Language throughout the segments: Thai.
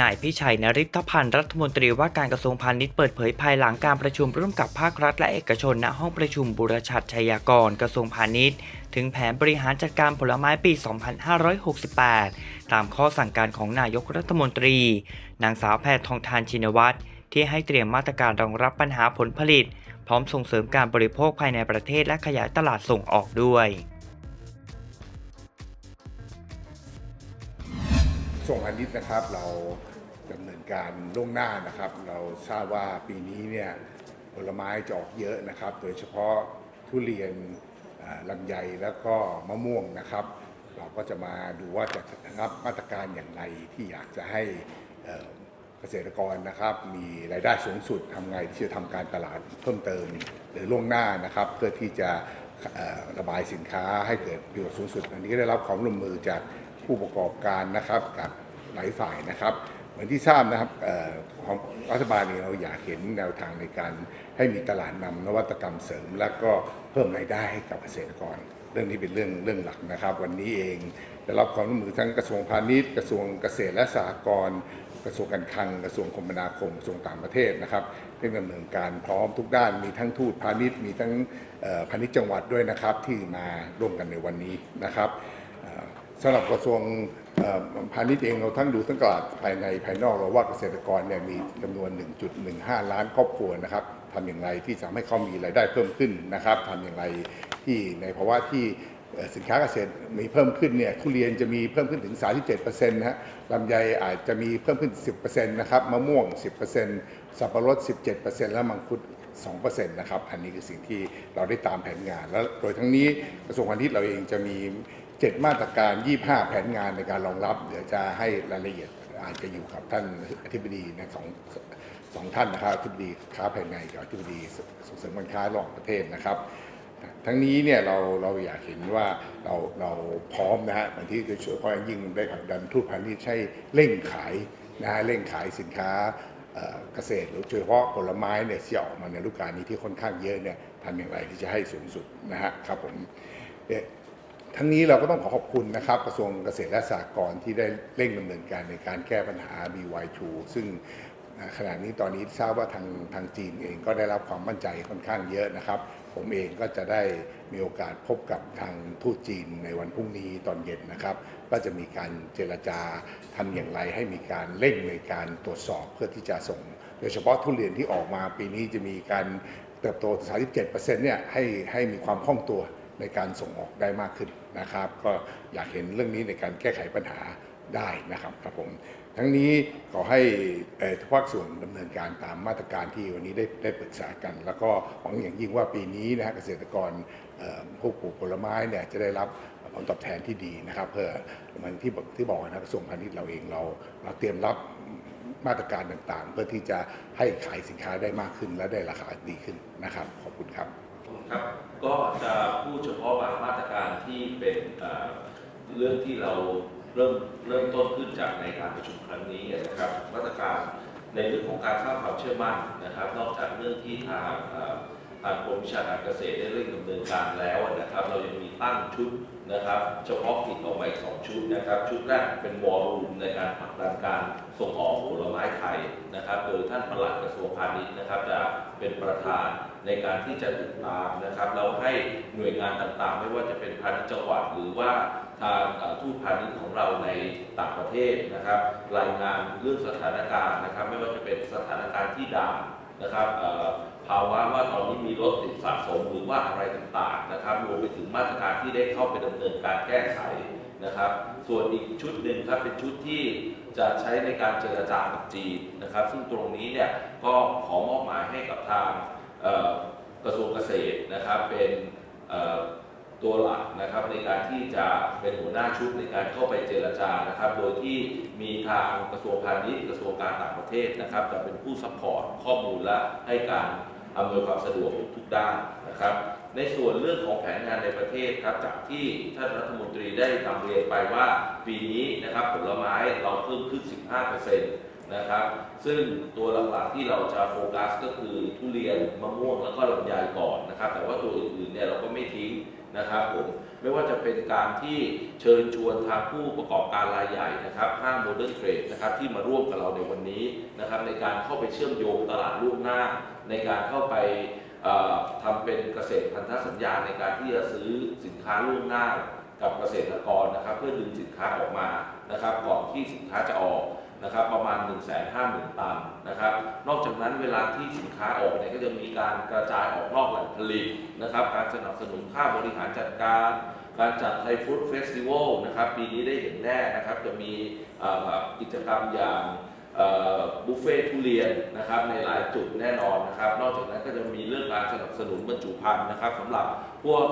นายพิชัยนริศพันธ์รัฐมนตรีว่าการกระทรวงพาณิชย์เปิดเผยภายหลังการประชุมร่วมกับภาครัฐและเอกชนณห้องประชุมบุรชัดชัยากรกระทรวงพาณิชย์ ถึงแผนบริหารจัดการผลไม้ปี 2568 ตามข้อสั่งการของนายกรัฐมนตรี นางสาวแพทองทานชินวัตรที่ให้เตรียมมาตรการรองรับปัญหาผลผลิต พร้อมส่งเสริมการบริโภคภายในประเทศและขยายตลาดส่งออกด้วย ส่งพาณิชย์นะครับเราดำเนินการล่วงหน้านะครับ เราทราบว่าปีนี้เนี่ยผลไม้จะออกเยอะนะครับ โดยเฉพาะทุเรียนลำไยแล้วก็มะม่วงนะครับ เราก็จะมาดูว่าจะรับมาตรการอย่างไรที่อยากจะให้เกษตรกรนะครับ มีรายได้สูงสุดทำไงที่จะทำการตลาดเพิ่มเติมหรือล่วงหน้านะครับ เพื่อที่จะระบายสินค้าให้เกิดประโยชน์สูงสุด อันนี้ก็ได้รับความร่วมมือจาก ผู้ประกอบการนะครับกับหลายฝ่ายนะครับ เหมือนที่ทราบนะครับของรัฐบาลเองเราอยากเห็นแนวทางในการให้มีตลาดนำนวัตกรรมเสริม และก็เพิ่มรายได้ให้กับเกษตรกร เรื่องนี้เป็นเรื่องเรื่องหลักนะครับ วันนี้เองได้รับความร่วมมือทั้งกระทรวงพาณิชย์ กระทรวงเกษตรและสหกรณ์กระทรวงการคลังกระทรวงคมนาคมกระทรวงต่างประเทศนะครับเรื่องดำเนินการพร้อมทุกด้านมีทั้งทูตพาณิชย์มีทั้งพาณิชย์จังหวัดด้วยนะครับที่มาร่วมกันในวันนี้นะครับ สำหรับกระทรวงพาณิชย์เองเราทั้งดูทั้งตลาดภายในภายนอกเราว่าเกษตรกรเนี่ยมีจำนวน 1.15 ล้านครอบครัวนะครับทำอย่างไรที่จะให้เขามีรายได้เพิ่มขึ้นนะครับทำอย่างไรที่ในภาวะที่สินค้าเกษตรมีเพิ่มขึ้นเนี่ยทุเรียนจะมีเพิ่มขึ้นถึง 37%นะฮะลำไยอาจจะมีเพิ่มขึ้น 10%นะครับมะม่วง 10%สับปะรด 17%และมังคุด2%นะครับ อันนี้คือสิ่งที่เราได้ตามแผนงาน แล้วโดยทั้งนี้กระทรวงพาณิชย์เราเองจะมี 7 มาตรการ 25 แผนงานในการรองรับ เดี๋ยวจะให้รายละเอียดอาจจะอยู่กับท่านอธิบดีนะสองสองท่านนะครับอธิบดีค้าภายในกับอธิบดีส่งเสริมการค้าระหว่างประเทศนะครับ ทั้งนี้เนี่ยเราเราอยากเห็นว่าเราเราพร้อมนะฮะเหมือนที่โดยพอยยิ่งได้ผลักดันทูตพาณิชย์ให้เร่งขายนะฮะเร่งขายสินค้าเกษตรหรือโดยเฉพาะผลไม้เนี่ยที่ออกมาในฤดูกาลนี้ที่ค่อนข้างเยอะเนี่ยทำอย่างไรที่จะให้สูงสุดนะฮะครับผม ทั้งนี้เราก็ต้องขอขอบคุณนะครับกระทรวงเกษตรและสหกรณ์ที่ได้เร่งดำเนินการในการแก้ปัญหา BY2 ซึ่งขณะนี้ตอนนี้ทราบว่าทางทางจีนเองก็ได้รับความมั่นใจค่อนข้างเยอะนะครับ ผมเองก็จะได้มีโอกาสพบกับทางทูตจีนในวันพรุ่งนี้ตอนเย็นนะครับ ก็จะมีการเจรจาทำอย่างไรให้มีการเร่งในการตรวจสอบเพื่อที่จะส่ง โดยเฉพาะทุเรียนที่ออกมาปีนี้จะมีการเติบโต 37%เนี่ยให้ให้มีความคล่องตัว ในการส่งออกได้มากขึ้นนะครับ ก็อยากเห็นเรื่องนี้ในการแก้ไขปัญหาได้นะครับครับผมทั้งนี้ขอให้ทุกภาคส่วนดำเนินการตามมาตรการที่วันนี้ได้ได้ปรึกษากัน แล้วก็หวังอย่างยิ่งว่าปีนี้นะฮะเกษตรกรผู้ปลูกผลไม้เนี่ยจะได้รับผลตอบแทนที่ดีนะครับเพื่อมันที่ที่บอกนะกระทรวงพาณิชย์เราเองเราเราเตรียมรับมาตรการต่างๆ เพื่อที่จะให้ขายสินค้าได้มากขึ้นและได้ราคาดีขึ้นนะครับ ขอบคุณครับ ครับก็จะพูดเฉพาะบางมาตรการที่เป็นเรื่องที่เราเริ่มเริ่มต้นขึ้นจากในการประชุมครั้งนี้นะครับ มาตรการในเรื่องของการสร้างความเชื่อมั่นนะครับ นอกจากเรื่องที่ทางทางกรมวิชาการเกษตรได้เร่งดำเนินการแล้วนะครับ เรายังมีตั้งชุดนะครับ เฉพาะกิจออกมาอีกสองชุดนะครับ ชุดแรกเป็นวอลลุ่มในการผลักดันการส่งออกผลไม้ไทยนะครับ โดยท่านปลัดกระทรวงพาณิชย์นะครับ จะเป็นประธาน ในการที่จะติดตามนะครับแล้วให้หน่วยงานต่างๆ ไม่ว่าจะเป็นพาณิชย์จังหวัดหรือว่าทางทูตพาณิชย์ของเราในต่างประเทศนะครับ รายงานเรื่องสถานการณ์นะครับ ไม่ว่าจะเป็นสถานการณ์ที่ด่านนะครับอ่อภาวะว่าตอนนี้มีรถติดสะสมหรือว่าอะไรต่างๆนะครับรวมไปถึงมาตรการที่ได้เข้าไปดำเนินการแก้ไขนะครับ ส่วนอีกชุดหนึ่งครับเป็นชุดที่จะใช้ในการเจรจากับจีนนะครับ ซึ่งตรงนี้เนี่ยก็ขอมอบหมายให้กับทาง กระทรวงเกษตรนะครับเป็นตัวหลักนะครับในการที่จะเป็นหัวหน้าชุดในการเข้าไปเจรจานะครับ โดยที่มีทางกระทรวงพาณิชย์กระทรวงการต่างประเทศนะครับ จะเป็นผู้ซัพพอร์ตข้อมูลและให้การอำนวยความสะดวกทุกๆด้านนะครับ ในส่วนเรื่องของแผนงานในประเทศครับจากที่ท่านรัฐมนตรีได้นำเรียนไปว่าปีนี้นะครับผลไม้เราเพิ่มขึ้น 15% นะครับ ซึ่งตัวหลักๆที่เราจะโฟกัสก็คือทุเรียนมะม่วงแล้วก็ลำไยก่อนนะครับ แต่ว่าตัวอื่นๆเนี่ยเราก็ไม่ทิ้งนะครับผมไม่ว่าจะเป็นการที่เชิญชวนทางผู้ประกอบการรายใหญ่นะครับห้างโมเดิร์นเทรดนะครับที่มาร่วมกับเราในวันนี้นะครับในการเข้าไปเชื่อมโยงตลาดล่วงหน้า ในการเข้าไปเอ่อทำเป็นเกษตรพันธสัญญาในการที่จะซื้อสินค้าล่วงหน้ากับเกษตรกรนะครับ เพื่อดึงสินค้าออกมานะครับก่อนที่สินค้าจะออก นะครับประมาณ 1 5 0 0 0 0 ตันนะครับ นอกจากนั้นเวลาที่สินค้าออกเนี่ยก็จะมีการกระจายออกนอกแหล่งผลิตนะครับ การสนับสนุนค่าบริหารจัดการ การจัดไทยฟู้ดเฟสติวัลนะครับปีนี้ได้เห็นแน่นะครับ จะมีกิจกรรมอย่างบุฟเฟ่ทุเรียนนะครับในหลายจุดแน่นอนนะครับ นอกจากนั้นก็จะมีเรื่องการสนับสนุนบรรจุภัณฑ์นะครับสำหรับพวก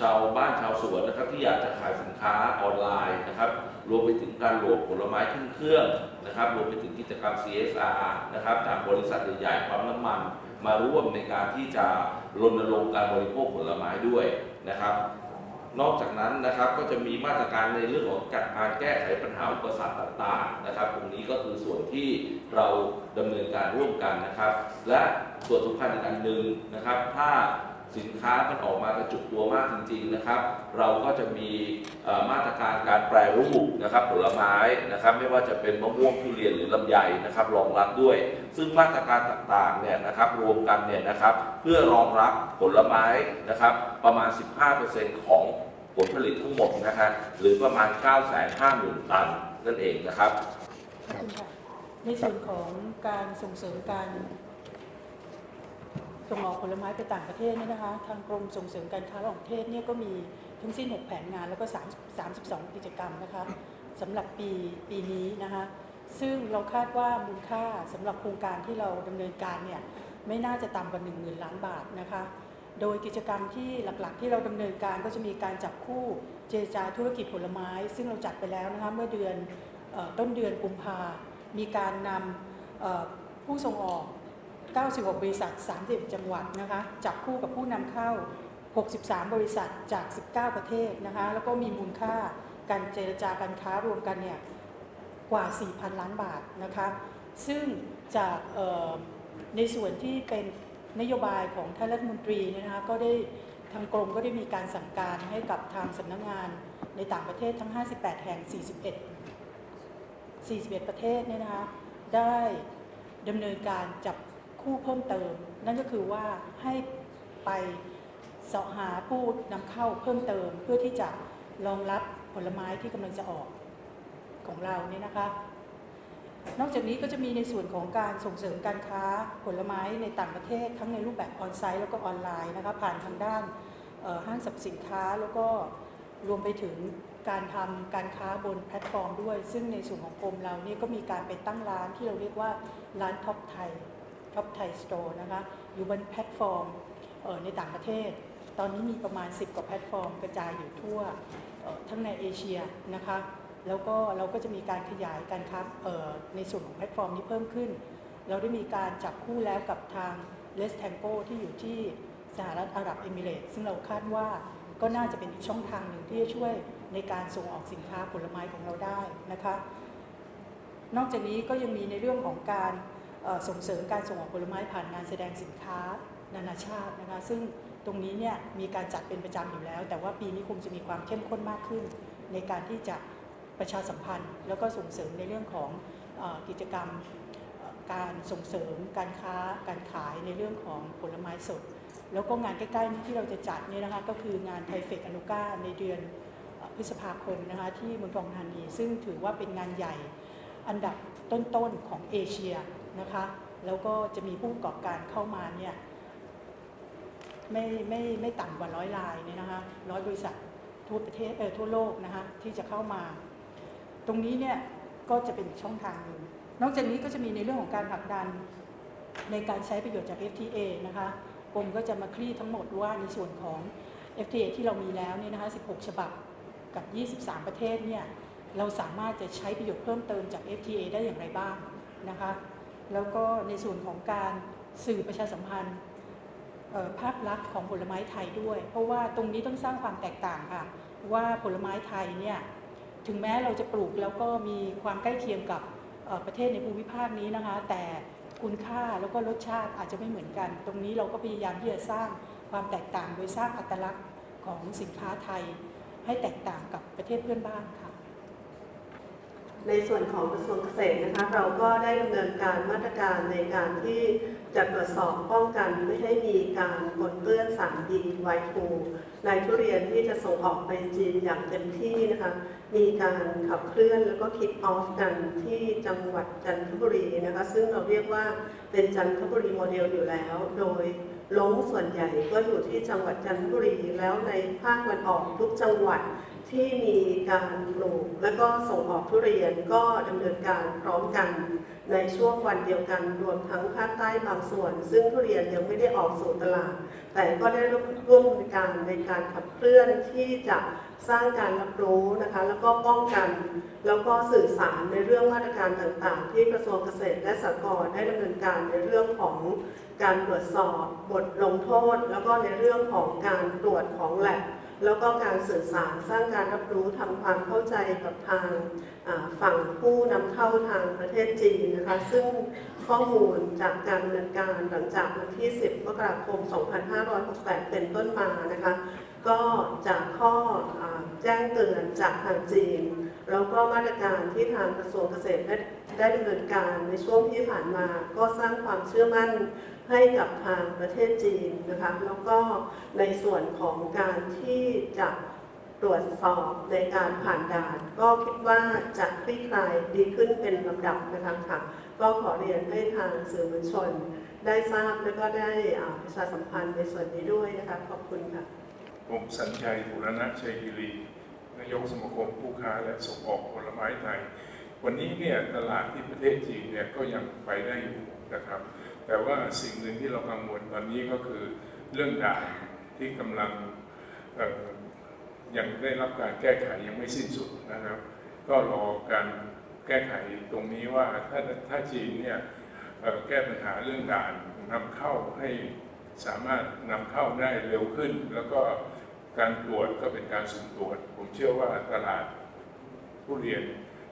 ชาวบ้านชาวสวนนะครับที่อยากจะขายสินค้าออนไลน์นะครับ รวมไปถึงการโหลดผลไม้ขึ้นเครื่องนะครับ รวมไปถึงกิจกรรม CSR นะครับจากบริษัทใหญ่ๆปั๊มน้ำมัน มาร่วมในการที่จะรณรงค์การบริโภคผลไม้ด้วยนะครับ นอกจากนั้นนะครับก็จะมีมาตรการในเรื่องของการแก้ไขปัญหาอุปสรรคต่างๆนะครับ ตรงนี้ก็คือส่วนที่เราดำเนินการร่วมกันนะครับ และส่วนสำคัญอีกอันหนึ่งนะครับ ถ้า สินค้ามันออกมากระจุกตัวมากจริง ๆนะครับ เราก็จะมีมาตรการการแปรรูปนะครับผลไม้นะครับ ไม่ว่าจะเป็นมะม่วงทุเรียนหรือลำไยนะครับรองรับด้วย ซึ่งมาตรการต่างๆเนี่ยนะครับรวมกันเนี่ยนะครับ เพื่อรองรับผลไม้นะครับ ประมาณ 15%ของผลผลิตทั้งหมดนะฮะหรือประมาณ 950,000 ตันนั่นเองนะครับในส่วนของการส่งเสริมการ ส่งออกผลไม้ไปต่างประเทศเนี่ยนะคะ ทางกรมส่งเสริมการค้าระหว่างประเทศเนี่ยก็มีทั้งสิ้น 6 แผนงานแล้วก็ 3 32 กิจกรรมนะคะสำหรับปีปีนี้นะคะซึ่งเราคาดว่ามูลค่าสำหรับโครงการที่เราดำเนินการเนี่ยไม่น่าจะต่ำกว่า1 0,000ล้านบาทนะคะ โดยกิจกรรมที่หลักๆ ที่เราดำเนินการก็จะมีการจับคู่เจรจาธุรกิจผลไม้ ซึ่งเราจัดไปแล้วนะคะเมื่อเดือนออต้นเดือนกุมภามีการนำเอ่อผู้ส่งออก 96 บริษัท 30 จังหวัดนะคะจับคู่กับผู้นำเข้า 63 บริษัทจาก 19 ประเทศนะคะแล้วก็มีมูลค่าการเจรจาการค้ารวมกันเนี่ยกว่า 4,000 ล้านบาทนะคะซึ่งจากในส่วนที่เป็นนโยบายของท่านรัฐมนตรีเนี่ยนะคะก็ได้ทางกรมก็ได้มีการสั่งการให้กับทางสำนักงานในต่างประเทศทั้ง 58 แห่ง 41 41 ประเทศเนี่ยนะคะได้ดำเนินการจับ คู่เพิ่มเติม นั่นก็คือว่าให้ไปเสาะหาผู้นำเข้าเพิ่มเติม เพื่อที่จะรองรับผลไม้ที่กำลังจะออกของเราเนี่ยนะคะ นอกจากนี้ก็จะมีในส่วนของการส่งเสริมการค้าผลไม้ในต่างประเทศ ทั้งในรูปแบบออนไซต์แล้วก็ออนไลน์นะคะผ่านทางด้านห้างสรรพสินค้าแล้วก็รวมไปถึงการทำการค้าบนแพลตฟอร์มด้วย ซึ่งในส่วนของกรมเราเนี่ยก็มีการไปตั้งร้านที่เราเรียกว่าร้านท็อปไทย ท็อปไทยสโตร์นะคะอยู่บนแพลตฟอร์มในต่างประเทศ ตอนนี้มีประมาณ 10 กว่าแพลตฟอร์ม กระจายอยู่ทั่วทั้งในเอเชียนะคะแล้วก็เราก็จะมีการขยายการค้าในส่วนของแพลตฟอร์มนี้เพิ่มขึ้น เราได้มีการจับคู่แล้วกับทาง l e s t a n g o ที่อยู่ที่สหรัฐอาหรับเอมิเรตซึ่งเราคาดว่าก็น่าจะเป็นอีกช่องทางหนึ่งที่จะช่วยในการส่งออกสินค้าผลไม้ของเราได้นะคะ นอกจากนี้ก็ยังมีในเรื่องของการ ส่งเสริมการส่งออกผลไม้ผ่านงานแสดงสินค้านานาชาตินะคะซึ่งตรงนี้เนี่ยมีการจัดเป็นประจำอยู่แล้ว แต่ว่าปีนี้คงจะมีความเข้มข้นมากขึ้น ในการที่จะประชาสัมพันธ์ แล้วก็ส่งเสริมในเรื่องของอกิจกรรมการส่งเสริมการค้าการขายในเรื่องของผลไม้สด แล้วก็งานใกล้ๆที่เราจะจัดเนี่ยนะคะก็คืองานไทเฟกอนุก้าในเดือนพฤษภาคมนะคะที่เมืองทองธานี ซึ่งถือว่าเป็นงานใหญ่อันดับต้นๆของเอเชีย นะคะแล้วก็จะมีผู้ประกอบการเข้ามาเนี่ยไม่ไม่ไม่ต่ำกว่าร้อยรายเนี่ยนะคะร้อยบริษัททั่วประเทศเออทั่วโลกนะคะที่จะเข้ามา ตรงนี้เนี่ยก็จะเป็นช่องทางหนึ่งนอกจากนี้ก็จะมีในเรื่องของการผลักดันในการใช้ประโยชน์จาก FTA นะคะกรมก็จะมาคลี่ทั้งหมดว่าในส่วนของ FTA ที่เรามีแล้วเนี่ยนะคะ 16 ฉบับกับ 23 ประเทศเนี่ยเราสามารถจะใช้ประโยชน์เพิ่มเติมจาก FTA ได้อย่างไรบ้างนะคะ แล้วก็ในส่วนของการสื่อประชาสัมพันธ์ภาพลักษณ์ของผลไม้ไทยด้วย เพราะว่าตรงนี้ต้องสร้างความแตกต่างค่ะ ว่าผลไม้ไทยเนี่ยถึงแม้เราจะปลูกแล้วก็มีความใกล้เคียงกับประเทศในภูมิภาคนี้นะคะ แต่คุณค่าแล้วก็รสชาติอาจจะไม่เหมือนกัน ตรงนี้เราก็พยายามที่จะสร้างความแตกต่างโดยสร้างอัตลักษณ์ของสินค้าไทย ให้แตกต่างกับประเทศเพื่อนบ้านค่ะ ในส่วนของกระทรวงเกษตรนะคะเราก็ได้ดำเนินการมาตรการในการที่จะตรวจสอบป้องกันไม่ให้มีการปนเปื้อนสารดีไวทูในทุเรียนที่จะส่งออกไปจีนอย่างเต็มที่นะคะมีการขับเคลื่อนแล้วก็คิกออฟกันที่จังหวัดจันทบุรีนะคะซึ่งเราเรียกว่าเป็นจันทบุรีโมเดลอยู่แล้ว โดยล้งส่วนใหญ่ก็อยู่ที่จังหวัดจันทบุรีแล้วในภาคตะวันออกทุกจังหวัดที่มีการปลูกและก็ส่งออกทุเรียนก็ดำเนินการพร้อมกันในช่วงวันเดียวกันรวมทั้งภาคใต้บางส่วน ซึ่งทุเรียนยังไม่ได้ออกสู่ตลาด แต่ก็ได้ร่วมในการในการขับเคลื่อนที่จะสร้างการรับรู้นะคะแล้วก็ป้องกัน แล้วก็สื่อสารในเรื่องมาตรการต่างๆ ที่กระทรวงเกษตรและสหกรณ์ได้ดำเนินการในเรื่องของการตรวจสอบบทลงโทษ แล้วก็ในเรื่องของการตรวจของแหลบ แล้วก็การสื่อสารสร้างการรับรู้ทำความเข้าใจกับทางฝั่งผู้นำเข้าทางประเทศจีนนะคะ ซึ่งข้อมูลจากการดำเนินการหลังจากวันที่ 10 มกราคม 2568 เป็นต้นมานะคะ ก็จากข้อแจ้งเตือนจากทางจีน แล้วก็มาตรการที่ทางกระทรวงเกษตรได้ได้ดำเนินการในช่วงที่ผ่านมา ก็สร้างความเชื่อมั่นให้กับทางประเทศจีนนะคะแล้วก็ในส่วนของการที่จะตรวจสอบในการผ่านด่าน ก็คิดว่าจะคลี่คลายดีขึ้นเป็นลำดับนะคะค่ะก็ขอเรียนให้ทางสื่อมวลชน ได้ทราบและก็ได้ประชาสัมพันธ์ในส่วนนี้ด้วยนะคะขอบคุณค่ะ ผมสัญชัยบุรณะชัยกิรีนายกสมาคมผู้ค้าและส่งออกผลไม้ไทย วันนี้เนี่ยตลาดที่ประเทศจีนเนี่ยก็ยังไปได้อยู่นะครับ แต่ว่าสิ่งหนึ่งที่เรากังวลตอนนี้ก็คือเรื่องด่านที่กำลังยังได้รับการแก้ไขยังไม่สิ้นสุดนะครับ ก็รอการแก้ไขตรงนี้ว่าถ้าถ้าจีนเนี่ยแก้ปัญหาเรื่องด่านนำเข้าให้ สามารถนำเข้าได้เร็วขึ้น แล้วก็การตรวจก็เป็นการสุ่มตรวจ ผมเชื่อว่าตลาดผู้เรียน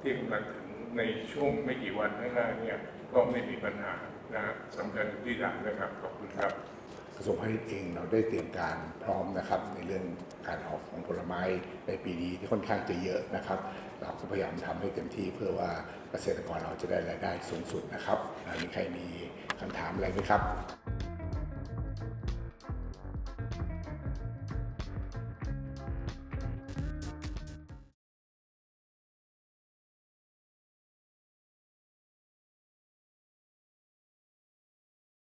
ที่กำลังถึงในช่วงไม่กี่วันข้างหน้าเนี่ยก็ไม่มีปัญหานะสำคัญที่ด่านะครับขอบคุณครับกระทรวงพาณิชย์เองเราได้เตรียมการพร้อมนะครับ ในเรื่องการออกของผลไม้ในปีนี้ที่ค่อนข้างจะเยอะนะครับ เราก็พยายามทำให้เต็มที่เพื่อว่าเกษตรกรเราจะได้รายได้สูงสุดนะครับมีใครมีคำถามอะไรไหมครับ